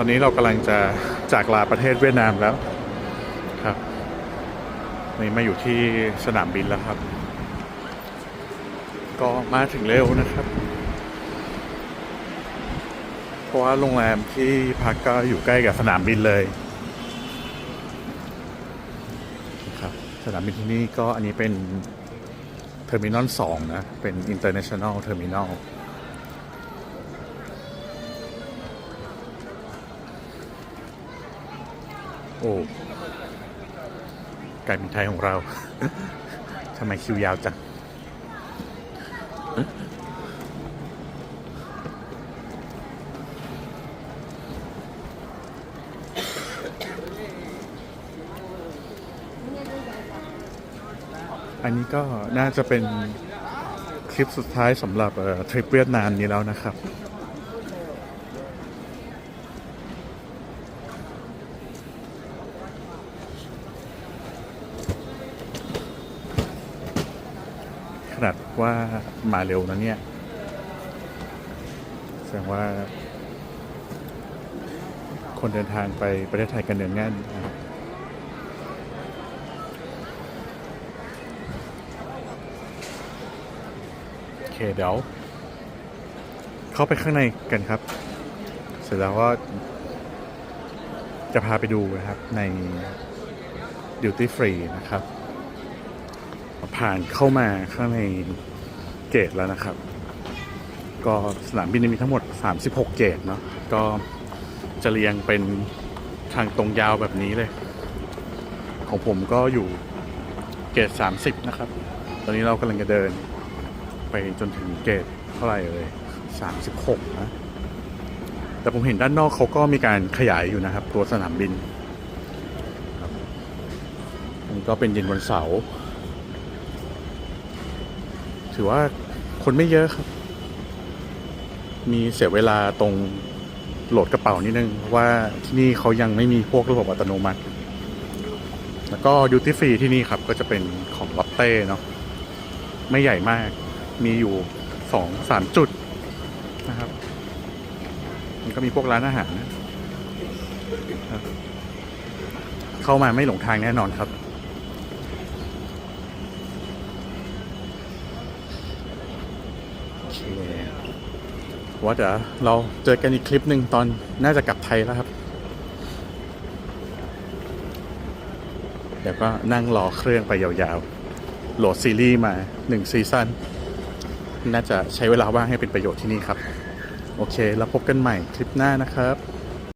อนนี้เรากำลังจะจากลาประเทศเวียดนามแล้วครับ นี่มาอยู่ที่สนามบินแล้วครับ ก็มาถึงเร็วนะครับ เพราะว่าโรงแรมที่พักก็อยู่ใกล้กับสนามบินเลยครับสนามบินที่นี่ก็อันนี้เป็นเทอร์มินอล2นะ เป็น International Terminal โอ้การบิน ไทยของเรา ทำไมคิวยาวจังอันนี้ก็น่าจะเป็นคลิปสุดท้ายสำหรับทริปเวียดนามนี้แล้วนะครับ นาดว่ามาเร็วนะเนี่ย แสดงว่า คนเดินทางไปประเทศไทยกันเนืองแน่นนะครับโอเคเดี๋ยว เข้าไปข้างในกันครับ เสร็จแล้วก็จะพาไปดูนะครับใน Duty Free นะครับ ผ่านเข้ามาข้างในเกตแล้วนะครับ ก็สนามบินมีทั้งหมด 36 เกตเนาะก็จะเรียงเป็นทางตรงยาวแบบนี้เลย ของผมก็อยู่เกต 30 นะครับ ตอนนี้เรากำลังจะเดินไปจนถึงเกตเท่าไหร่เลยสามสิบหกนะ แต่ผมเห็นด้านนอกเขาก็มีการขยายอยู่นะครับ ตัวสนามบินครับอันนี้ก็เป็นเย็นวันเสาร์ ถือว่าคนไม่เยอะครับ มีเสียเวลาตรงโหลดกระเป๋านิดนึงเพราะว่าที่นี่เขายังไม่มีพวกระบบอัตโนมัติ แล้วก็ดิวตี้ฟรีที่นี่ครับ ก็จะเป็นของลอตเต้เนาะไม่ใหญ่มาก มีอยู่สองสามจุดนะครับ มันก็มีพวกร้านอาหารนะเข้ามาไม่หลงทางแน่นอนครับ โอ เคว่าเดี๋ยวเราเจอกันอีกคลิปหนึ่งตอนน่าจะกลับไทยแล้วครับ เดี๋ยวก็นั่งรอเครื่องไปยาวๆ โหลดซีรีส์มาหนึ่งซีซั่นน่าจะใช้เวลาว่างให้เป็นประโยชน์ที่นี่ครับ โอเค แล้วพบกันใหม่คลิปหน้านะครับ